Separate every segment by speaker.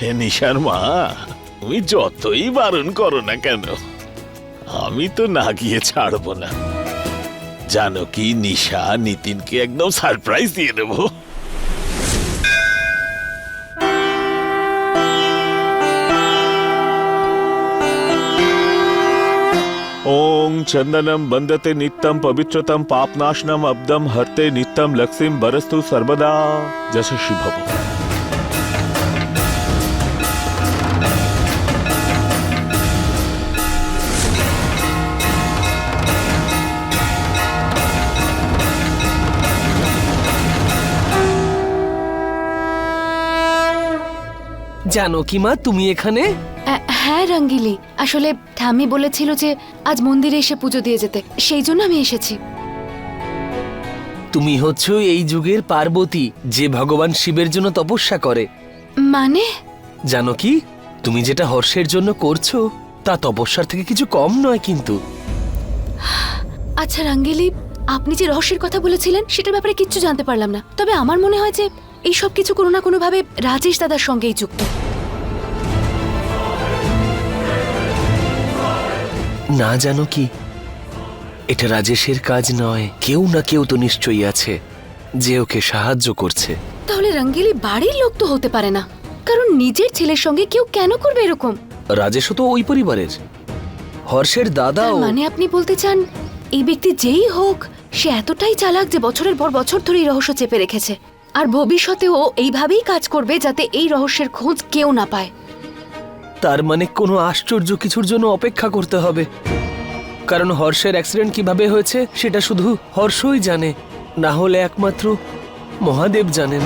Speaker 1: আরে নিশার মা তুমি যতই বারণ করো না কেন আমি তো না গিয়ে ছাড়বো না জানো কি নিশা নিতিনকে একদম সারপ্রাইজ দিয়ে দেবো ओम चंदनम बंदते नित्यम पवित्रतम पापनाशनम अब्दम हरते नित्यम लक्ष्मीम बरस्तु सर्वदा यशस्वी भव
Speaker 2: জানো কি মা তুমি এখানে?
Speaker 3: হ্যাঁ রঙ্গিলি আসলে ঠাম্মি বলেছিল যে আজ মন্দিরে এসে পুজো দিয়ে যেতে সেই জন্য আমি এসেছি।
Speaker 2: তুমি হচ্ছ এই যুগের পার্বতী যে ভগবান শিবের জন্য তপস্যা করে।
Speaker 3: মানে?
Speaker 2: জানো কি তুমি যেটা হর্ষের জন্য করছ তা তপস্যার থেকে কিছু কম নয় কিন্তু।
Speaker 3: আচ্ছা রঙ্গিলি আপনি যে রহস্যের কথা বলেছিলেন সেটার ব্যাপারে কিচ্ছু জানতে পারলাম না। তবে আমার মনে হয় যে এই সব কিছু কোনো না কোনোভাবে রাজেশ দাদার সঙ্গেই যুক্ত।
Speaker 2: না জানো কি? এটা রাজেশের কাজ নয়। কেউ না কেউ তো নিশ্চয়ই আছে যে ওকে সাহায্য করছে।
Speaker 3: তাহলে রঙ্গিলি বাড়ির লোক তো হতে পারে না। কারণ নিজের ছেলের সঙ্গে কেউ কেন করবে এরকম?
Speaker 2: রাজেশও তো ওই পরিবারের। হর্ষের দাদা
Speaker 3: মানে আপনি বলতে চান এই ব্যক্তি যেই হোক সে এতটাই চালাক যে বছরের পর বছর ধরে এই রহস্য চেপে রেখেছে। আর ভবিষ্যতেও এইভাবেই কাজ করবে যাতে এই রহস্যের খোঁজ কেউ না পায়।
Speaker 2: তার মানে কোনো আশ্চর্য কিছুর জন্য অপেক্ষা করতে হবে। কারণ হর্ষের অ্যাক্সিডেন্ট কীভাবে হয়েছে, সেটা শুধু হর্ষই জানে, না হলে একমাত্র মহাদেব জানেন।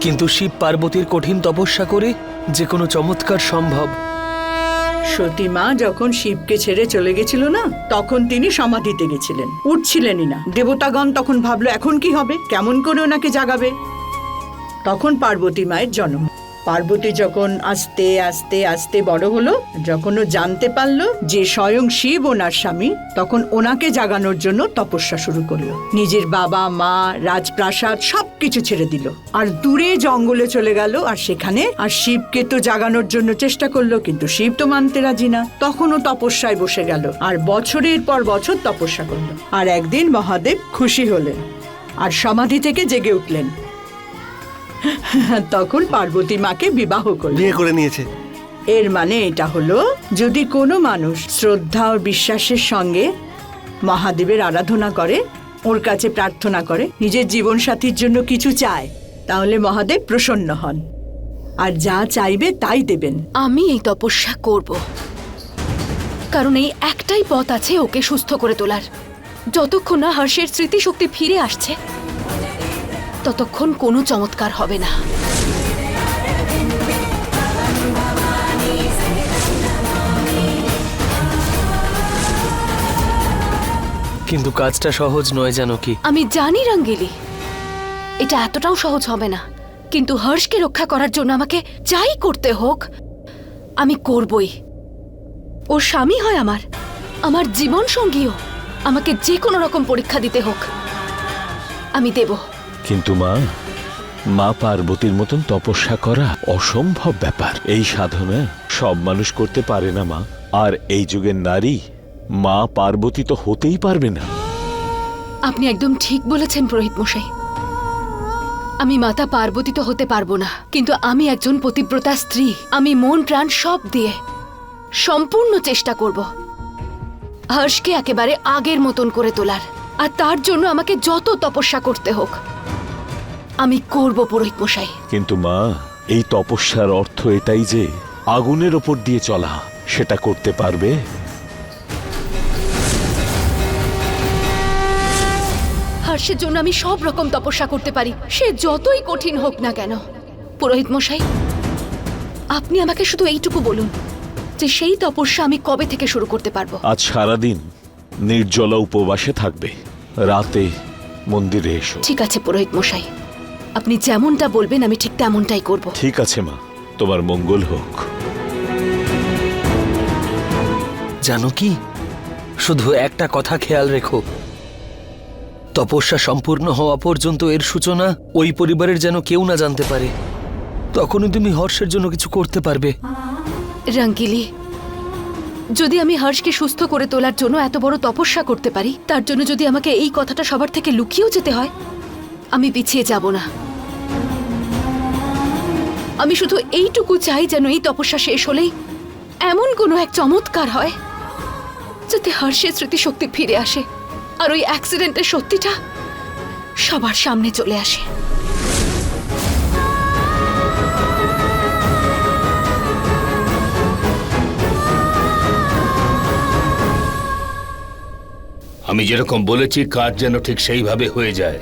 Speaker 2: কিন্তু শিব পার্বতীর কঠিন তপস্যা করে যে কোনো চমৎকার সম্ভব।
Speaker 4: সতী মা যখন শিবকে ছেড়ে চলে গেছিল না, তখন তিনি সমাধিতে গেছিলেন, উঠছিলেনই না। দেবতাগণ তখন ভাবলো, এখন কি হবে? কেমন করে ওনাকে জাগাবে? তখন পার্বতী মায়ের জন্ম। পার্বতী যখন আস্তে আস্তে আস্তে বড় হলো, যখন ও জানতে পারল যে স্বয়ং শিব ওনার স্বামী, তখন ওনাকে জাগানোর জন্য তপস্যা শুরু করল। নিজের বাবা, মা, রাজপ্রাসাদ সবকিছু ছেড়ে দিল। আর দূরে জঙ্গলে চলে গেল, আর সেখানে, আর শিবকে তো জাগানোর জন্য চেষ্টা করল, কিন্তু শিব তো মানতে রাজি না। তখনও তপস্যায় বসে গেল, আর বছরের পর বছর তপস্যা করল। আর একদিন মহাদেব খুশি হলেন, আর সমাধি থেকে জেগে উঠলেন। তখন পার্বতী মাকে বিবাহ করলেন
Speaker 5: বিয়ে করে নিয়েছে।
Speaker 4: এর মানে এটা হলো যদি কোনো মানুষ শ্রদ্ধা ও বিশ্বাসের সঙ্গে মহাদেবের আরাধনা করে ওর কাছে প্রার্থনা করে নিজের জীবন সাথীর জন্য কিছু চায় তাহলে মহাদেব প্রসন্ন হন। আর যা চাইবে তাই দেবেন।
Speaker 3: আমি এই তপস্যা করব। কারণ এই একটাই পথ আছে ওকে সুস্থ করে তোলার। যতক্ষণ না হর্ষের স্মৃতিশক্তি ফিরে আসছে ততক্ষণ কোনো চমৎকার হবে না।
Speaker 2: কিন্তু কাজটা সহজ নয় জানো কি?
Speaker 3: আমি জানি রঙ্গেলি। এটা এতটাও সহজ হবে না। কিন্তু হর্ষকে রক্ষা করার জন্য আমাকে যাই করতে হোক আমি করবই। ওর স্বামী হয় আমার। আমার জীবন সঙ্গীও আমাকে যে কোনো রকম পরীক্ষা দিতে হোক। আমি দেব।
Speaker 1: কিন্তু মা মা পার্বতীর মতন তপস্যা করা অসম্ভব ব্যাপার। এই সাধনা সব মানুষ করতে পারে না, মা। আর এই যুগের নারী, মা পার্বতী তো হতেই পারবে না।
Speaker 3: আপনি একদম ঠিক বলেছেন পুরোহিত মশাই। আমি মাতা পার্বতী তো হতে পারব না, কিন্তু আমি একজন পতিব্রতা স্ত্রী। আমি মন, প্রাণ সব দিয়ে সম্পূর্ণ চেষ্টা করব। হর্ষকে একেবারে আগের মতন করে তোলার। আর তার জন্য আমাকে যত তপস্যা করতে হোক আমি করব পুরোহিত মশাই।
Speaker 1: কিন্তু মা এই তপস্যার অর্থ এটাই যে আগুনের ওপর দিয়ে চলা সেটা করতে পারবে?
Speaker 3: হর্ষের জন্য আমি সব রকম তপস্যা করতে পারি। সে যতই কঠিন হোক না কেন। পুরোহিত মশাই আপনি আমাকে শুধু এইটুকু বলুন যে সেই তপস্যা আমি কবে থেকে শুরু করতে পারব?
Speaker 1: আজ সারাদিন নির্জলা উপবাসে থাকবে। রাতে মন্দিরে এসো।
Speaker 3: ঠিক আছে পুরোহিত মশাই। আপনি যেমনটা বলবেন আমি ঠিক তেমনটাই করব।
Speaker 1: ঠিক আছে মা। তোমার মঙ্গল হোক।
Speaker 2: জানো কি? শুধু একটা কথা খেয়াল রেখো। তপস্যা সম্পূর্ণ হওয়া পর্যন্ত এর সূচনা ওই পরিবারের যেন কেউ না জানতে পারে। তখনই তুমি হর্ষের জন্য কিছু করতে পারবে।
Speaker 3: রঙ্গিলি যদি আমি হর্ষকে সুস্থ করে তোলার জন্য এত বড় তপস্যা করতে পারি তার জন্য যদি আমাকে এই কথাটা সবার থেকে লুকিয়েও যেতে হয় আমি পিছিয়ে যাব না। আমি শুধু এইটুকু চাই যেন এই তপস্যা শেষ হলেই এমন কোনো এক চমৎকার হয়, যাতে হর্ষের স্মৃতিশক্তি ফিরে আসে আর ওই অ্যাক্সিডেন্টের সত্যিটা সবার সামনে চলে আসে।
Speaker 5: আমি যেরকম বলেছি, কাজ যেন ঠিক সেইভাবে হয়ে যায়।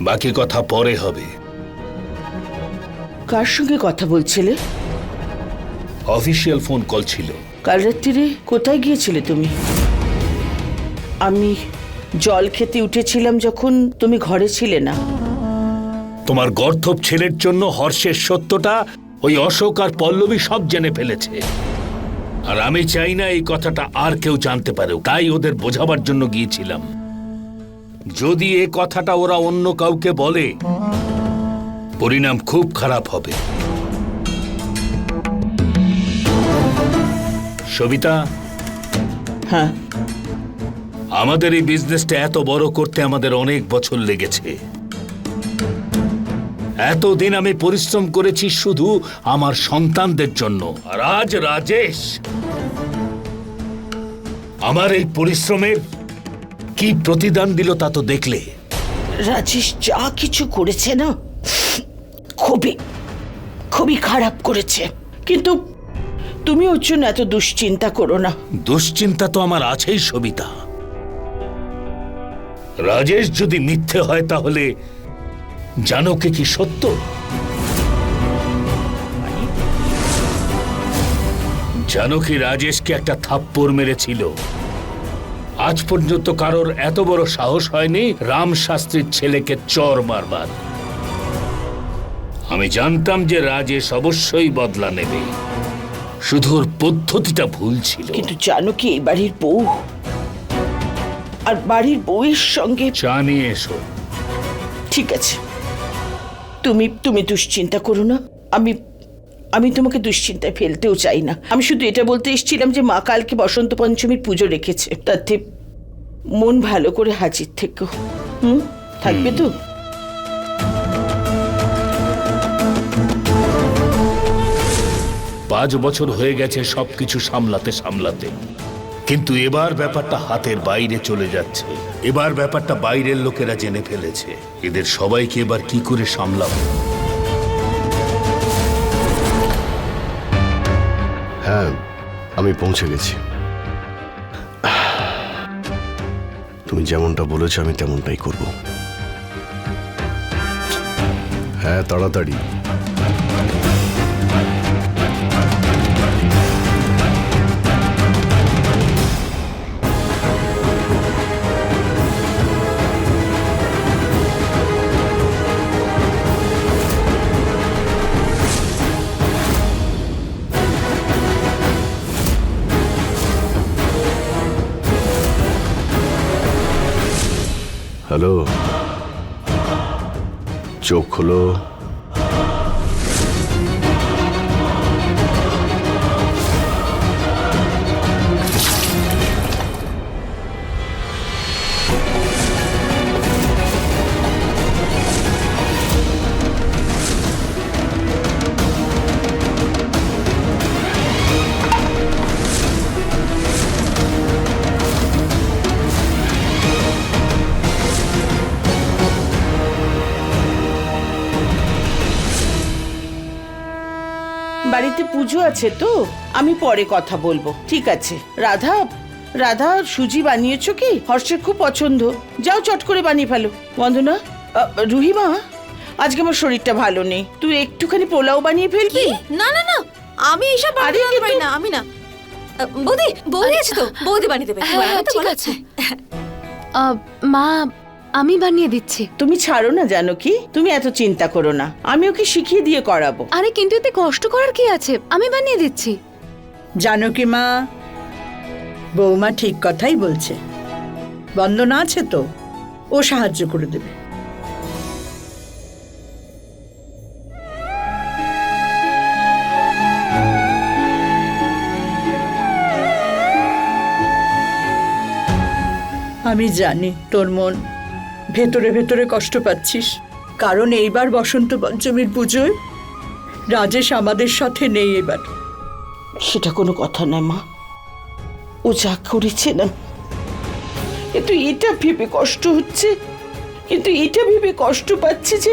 Speaker 5: বাকি কথা পরে হবে।
Speaker 6: কার সঙ্গে কথা বলছিলে?
Speaker 5: অফিসিয়াল ফোন কল ছিল।
Speaker 6: কাল রাত্রিরে কোথায় গিয়েছিলে তুমি? আমি জল খেতে উঠেছিলাম যখন তুমি ঘরে ছিলে না।
Speaker 5: তোমার গর্থব ছেলের জন্য হর্ষের সত্যটা ওই অশোক আর পল্লবী সব জেনে ফেলেছে। আর আমি চাই না এই কথাটা আর কেউ জানতে পারে তাই ওদের বোঝাবার জন্য গিয়েছিলাম। যদি এ কথাটা ওরা অন্য কাউকে বলে পরিণাম খুব খারাপ হবে। সবিতা?
Speaker 6: হ্যাঁ।
Speaker 5: আমাদের এই বিজনেসটা এত বড় করতে আমাদের অনেক বছর লেগেছে। এতদিন আমি পরিশ্রম করেছি শুধু আমার সন্তানদের জন্য। রাজ রাজেশ আমার এই পরিশ্রমের কি প্রতিদান দিল তা তো দেখলে।
Speaker 6: রাজেশ যা কিছু করেছে না খুবই খুবই খারাপ করেছে। কিন্তু তুমি ওর জন্য এত দুশ্চিন্তা করো না।
Speaker 5: দুশ্চিন্তা তো আমার আছেই সবিতা। রাজেশ যদি মিথ্যে হয় তাহলে জানকে কি সত্য? জানকি রাজেশকে একটা থাপ্পড় মেরেছিল? আজ পর্যন্ত কারোর এত বড় সাহস হয়নি রাম শাস্ত্রীর ছেলেকে চর মারবার। আমি জানতাম যে রাজেশ অবশ্যই বদলা নেবে। শুধু ওর পদ্ধতিটা ভুল ছিল।
Speaker 6: কিন্তু জানো কি এই বাড়ির বউ? আর বাড়ির বউয়ের সঙ্গে
Speaker 5: চা নিয়ে এসো।
Speaker 6: ঠিক আছে। তুমি তুমি দুশ্চিন্তা করো না। আমি আমি তোমাকে দুশ্চিন্তায় ফেলতেও চাই না। আমি শুধু এটা বলতে এসেছিলাম যে মা কালকে বসন্ত পঞ্চমীর পুজো রেখেছে। তাতে মন ভালো করে হাজির থেকে। হুম? থাকবে তো?
Speaker 5: পাঁচ বছর হয়ে গেছে সবকিছু সামলাতে সামলাতে। কিন্তু এবার ব্যাপারটা হাতের বাইরে চলে যাচ্ছে। এবার ব্যাপারটা বাইরের লোকেরা জেনে ফেলেছে। এদের সবাইকে এবার কি করে সামলাবো?
Speaker 7: হ্যাঁ আমি পৌঁছে গেছি। তুমি যেমনটা বলেছ আমি তেমনটাই করব। হ্যাঁ তাড়াতাড়ি। হ্যালো। চোখ খোলো।
Speaker 6: বাড়িতে পুজো আছে তো আমি পরে কথা বলব। ঠিক আছে। রাধা রাধা সুজি বানিয়েছো কি? হর্ষের খুব পছন্দ। যাও চট করে বানিয়ে ফেলো। বন্দনা আ, রুহিমা আজকে আমার শরীরটা ভালো নেই। তুই একটুখানি পোলাও বানিয়ে ফেলবি?
Speaker 8: না না না। আমি এইসব
Speaker 6: আরে
Speaker 8: পারি না আমি না। বৌদি বৌদি আছে তো? বৌদি বানিয়ে দেবে।
Speaker 3: হ্যাঁ, ঠিক আছে। আহ, মা আমি বানিয়ে দিচ্ছি।
Speaker 6: তুমি ছাড়ো না জানো কি তুমি এত চিন্তা করো না। আমি ওকে শিখিয়ে দিয়ে করাবো।
Speaker 3: আরে কিন্তু এতে কষ্ট করার কি আছে? আমি বানিয়ে দিচ্ছি।
Speaker 4: জানো কি মা বৌমা ঠিক কথাই বলছে। বন্দনা আছে তো ও সাহায্য করে দেবে। আমি জানি তোর মন ভেতরে ভেতরে কষ্ট পাচ্ছিস। কারণ এইবার বসন্ত পঞ্চমীর পুজোয় রাজেশ আমাদের সাথে নেই এবার।
Speaker 6: সেটা কোনো কথা নয় মা। ও যা করেছে না। কিন্তু এটা ভেবে কষ্ট হচ্ছে। কিন্তু এটা ভেবে কষ্ট পাচ্ছে যে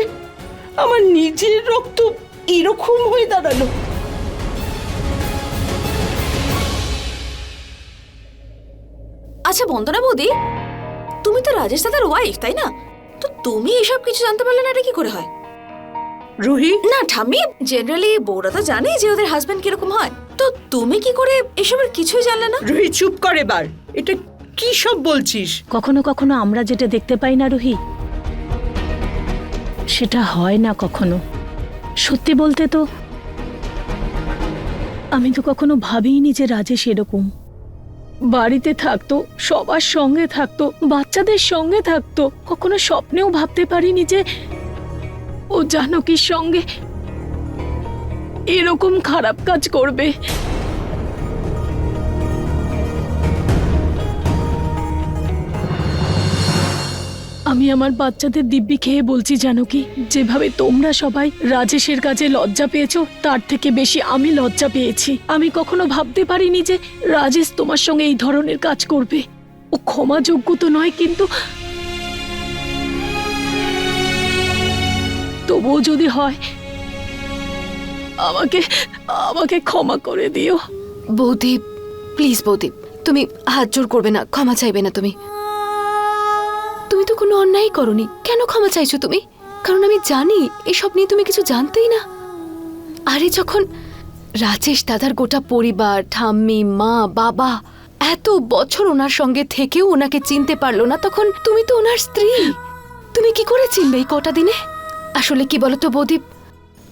Speaker 6: আমার নিজের রক্ত এরকম হয়ে দাঁড়াল।
Speaker 8: আচ্ছা বন্দনা বৌদি তুমি তো রাজেশ দাদার ওয়াইফ তাই না? তো তুমি এসব কিছু জানতে পারলে না এটা কি করে হয়?
Speaker 4: রুহি?
Speaker 8: না ঠাম্মি জেনারেলি বউরা তো জানে যে ওদের হাজবেন্ড কীরকম হয়। তো তুমি কি করে এসবের কিছুই জানলে না?
Speaker 4: রুহি চুপ করে এবার। এটা কি সব বলছিস?
Speaker 9: কখনো কখনো আমরা যেটা দেখতে পাই না রুহি সেটা হয় না কখনো। সত্যি বলতে তো আমি তো কখনো ভাবিনি যে রাজেশ এরকম। বাড়িতে থাকতো, সবার সঙ্গে থাকতো, বাচ্চাদের সঙ্গে থাকতো। কখনো স্বপ্নেও ভাবতে পারিনি যে ও জানকীর সঙ্গে এরকম খারাপ কাজ করবে। আমি আমার বাচ্চাদের দিব্যি খেয়ে বলছি, জানো কি? যেভাবে তোমরা সবাই রাজেশের কাছে লজ্জা পেয়েছ, তার থেকে বেশি আমি লজ্জা পেয়েছি। আমি কখনো ভাবতে পারিনি যে রাজেশ তোমার সঙ্গে এই ধরনের কাজ করবে। ও ক্ষমাযোগ্য তো নয়, কিন্তু তবুও যদি হয়, আমাকে আমাকে ক্ষমা করে দিও।
Speaker 3: বৌদি, প্লিজ বৌদি, তুমি হাত জোর করবে না, ক্ষমা চাইবে না তুমি। তুমি তো কোনো অন্যায় করনি। কেন ক্ষমা চাইছো তুমি? কারণ আমি জানি এসব নিয়ে তুমি কিছু জানতেই না। আরে যখন রাজেশ দাদার গোটা পরিবার, ঠাম্মি, মা, বাবা এত বছর ওনার সঙ্গে থেকেও ওনাকে চিনতে পারল না, তখন তুমি তো ওনার স্ত্রী। তুমি কি করে চিনবে এই কটা দিনে? আসলে কি বলতো বৌদীপ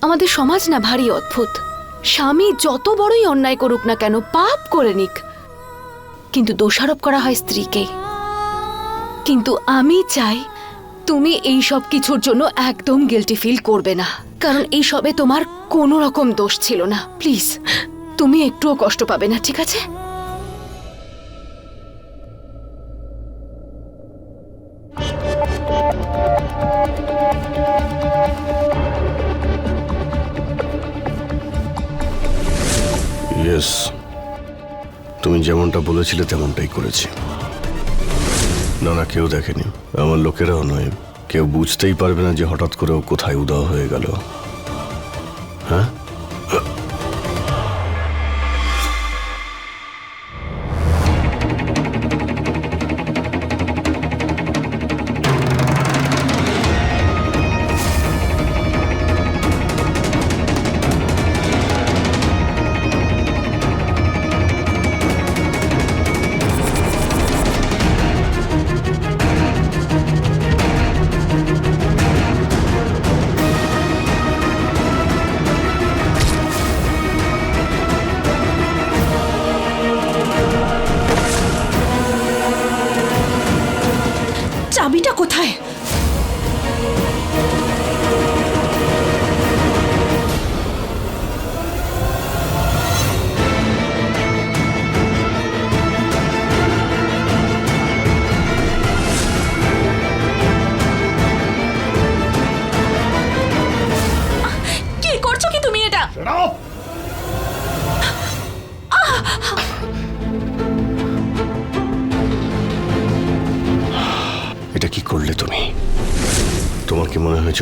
Speaker 3: আমাদের সমাজ না ভারী অদ্ভুত। স্বামী যত বড়ই অন্যায় করুক না কেন, পাপ করে নিক। কিন্তু দোষারোপ করা হয় স্ত্রীকে। কিন্তু আমি চাই তুমি এই সব কিছুর জন্য একদম গিলটি ফিল করবে না। কারণ এই সবে তোমার কোনো রকম দোষ ছিল না। প্লিজ তুমি একটুও কষ্ট পাবে না, ঠিক আছে?
Speaker 7: তুমি যেমনটা বলেছিলে তেমনটাই করেছি। না না কেউ দেখেনি। আমার লোকেরাও নয়। কেউ বুঝতেই পারবে না যে হঠাৎ করে ও কোথায় উদা হয়ে গেল।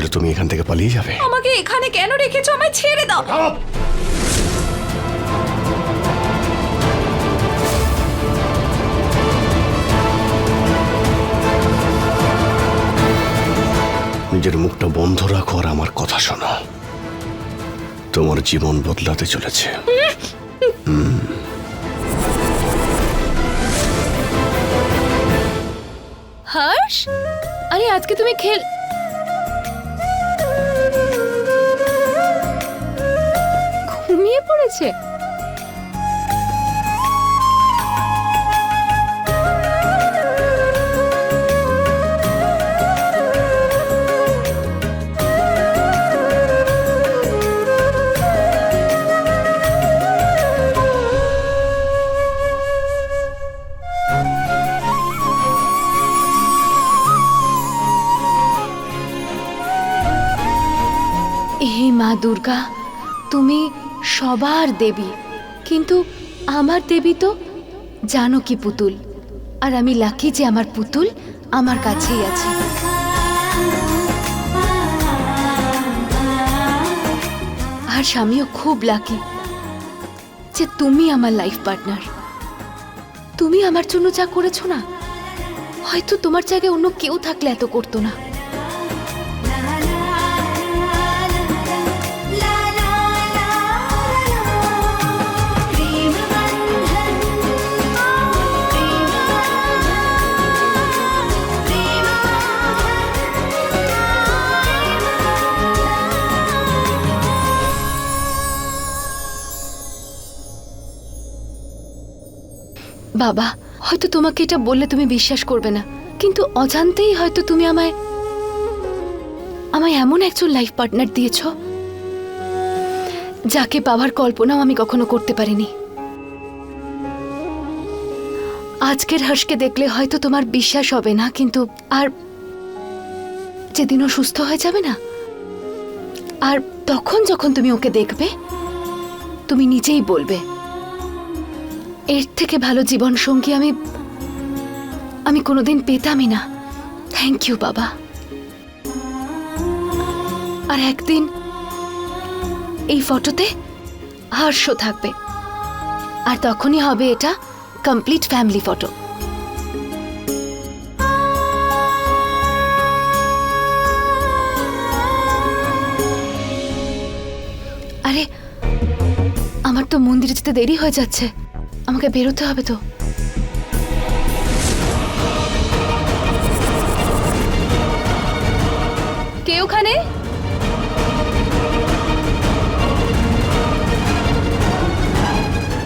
Speaker 8: কি তুমি
Speaker 7: এখান থেকে পালিয়ে যাবে।
Speaker 8: আমাকে এখানে কেন রেখেছো? আমায় ছেড়ে দাও।
Speaker 7: নিজের মুখটা বন্ধ রাখো আর আমার কথা শোনো। তোমার জীবন বদলাতে চলেছে।
Speaker 3: হর্ষ? আরে আজকে তুমি খেল হয়েছে? মা দুর্গা তুমি সবার দেবী। কিন্তু আমার দেবী তো জানকী পুতুল? আর আমি লাকি যে আমার পুতুল, আমার কাছেই আছে। আর স্বামীও খুব লাকি যে তুমি আমার লাইফ পার্টনার। তুমি আমার জন্য যা করেছ না, হয়তো তোমার জায়গায় অন্য কেউ থাকলে এত করতো না। বাবা, হয়তো তোমাকে এটা বললে তুমি বিশ্বাস করবে না। কিন্তু অজান্তেই হয়তো তুমি আমায় আমায় এমন একজন লাইফ পার্টনার দিয়েছ, যাকে পাওয়ার কল্পনাও আমি কখনো করতে পারিনি। আজকের হর্ষকে দেখলে হয়তো তোমার বিশ্বাস হবে না, কিন্তু আর যেদিন ও সুস্থ হয়ে যাবে না, আর তখন যখন তুমি ওকে দেখবে, তুমি নিজেই বলবে। এর থেকে ভালো জীবন সঙ্গী আমি আমি কোনোদিন পেতামই না। থ্যাংক ইউ বাবা। আর একদিন এই ফটোতে হর্ষ থাকবে। আর তখনই হবে এটা কমপ্লিট ফ্যামিলি ফটো আরে, আমার তো মন্দিরে যেতে দেরি হয়ে যাচ্ছে। আমাকে বেরোতে হবে তো। কে ওখানে?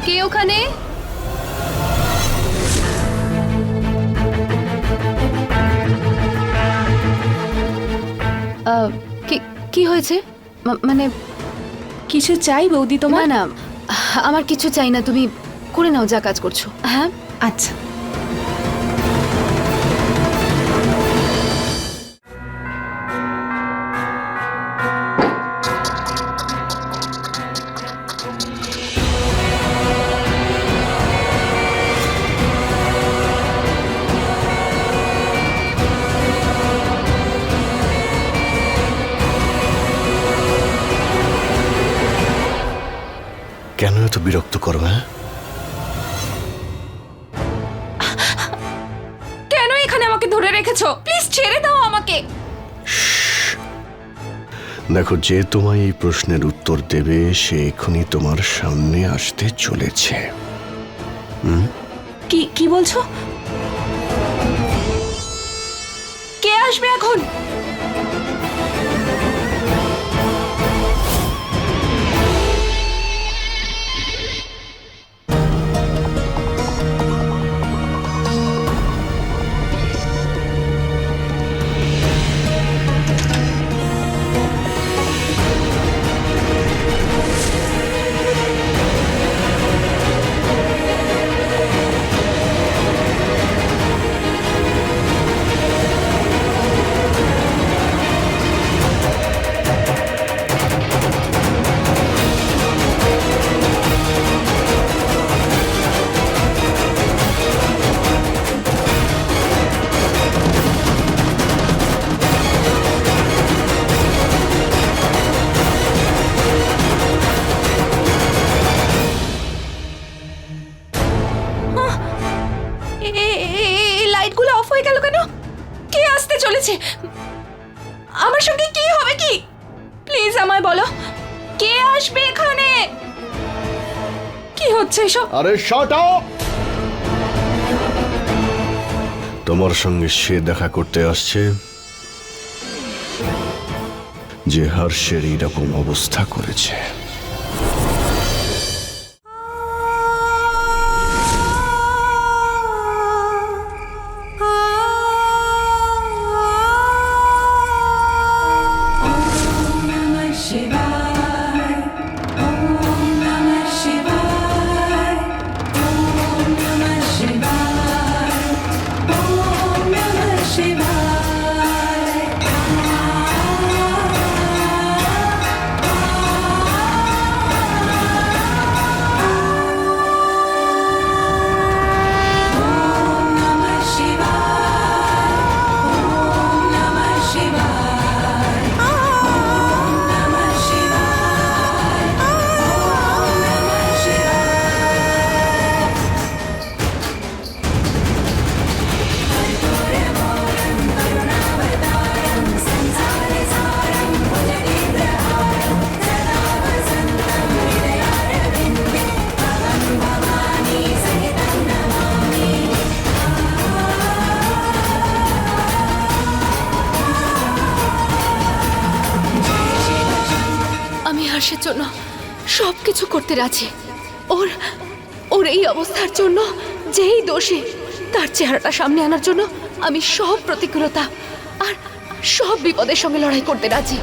Speaker 3: কে ওখানে? কি- কি হয়েছে? মানে
Speaker 8: কিছু চাই বৌদি
Speaker 3: তোমার? না আমার কিছু চাই না তুমি করে নাও যা কাজ করছ। হ্যাঁ
Speaker 8: আচ্ছা।
Speaker 7: কেন এত বিরক্ত করবে হ্যাঁ?
Speaker 8: রেখেছো প্লিজ ছেড়ে দাও আমাকে।
Speaker 7: দেখো যে তোমায় এই প্রশ্নের উত্তর দেবে সে এখনই তোমার সামনে আসতে চলেছে।
Speaker 8: কি কি বলছো? কে আসবে এখন? এসব
Speaker 7: আরে শট তোমার সঙ্গে সে দেখা করতে আসছে যে হর্ষের এইরকম অবস্থা করেছে।
Speaker 3: করতে রাজি ওর ওর এই অবস্থার জন্য, যেই দোষী, তার চেহারাটা সামনে আনার জন্য আমি সব প্রতিকূলতা আর সব বিপদের সঙ্গে লড়াই করতে রাজি।